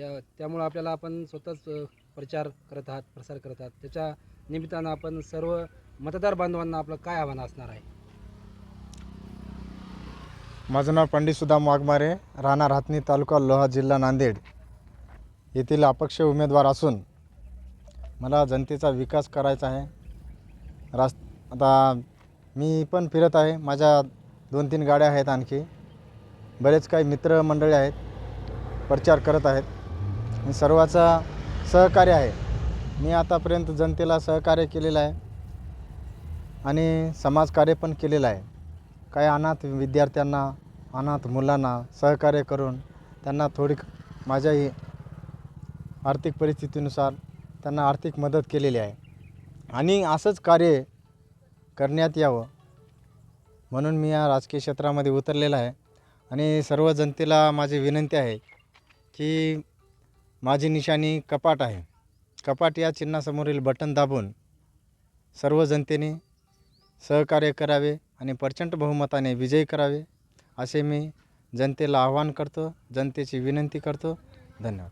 या त्यामुळं आपल्याला आपण स्वतःच प्रचार करत आहात प्रसार करत आहात. त्याच्या निमित्तानं आपण सर्व मतदार बांधवांना आपलं काय आव्हान असणार आहे? माझं नाव पंडित सुदाम वाघमारे राहणार हातनी तालुका लोहा जिल्हा नांदेड. येथील अपक्ष उमेदवार असून मला जनतेचा विकास करायचा आहे. रास आता मी पण फिरत आहे. माझ्या दोन तीन गाड्या आहेत आणखी. बरेच काही मित्रमंडळी आहेत. प्रचार करत आहेत. आणि सर्वाचा सहकार्य आहे. मी आतापर्यंत जनतेला सहकार्य केलेलं आहे आणि समाजकार्य पण केलेलं आहे. काही अनाथ विद्यार्थ्यांना अनाथ मुलांना सहकार्य करून त्यांना थोडी माझ्याही आर्थिक परिस्थितीनुसार त्यांना आर्थिक मदत केलेली आहे. आणि असंच कार्य करण्यात यावं म्हणून मी या राजकीय क्षेत्रामध्ये उतरलेला आहे. आणि सर्व जनतेला माझी विनंती आहे की माझी निशाणी कपाट आहे. कपाट या चिन्हासमोरील बटन दाबून सर्व जनतेने सहकार्य करावे आणि प्रचंड बहुमताने विजयी करावे असे मी जनतेला आवाहन करतो. जनतेची विनंती करतो. धन्यवाद.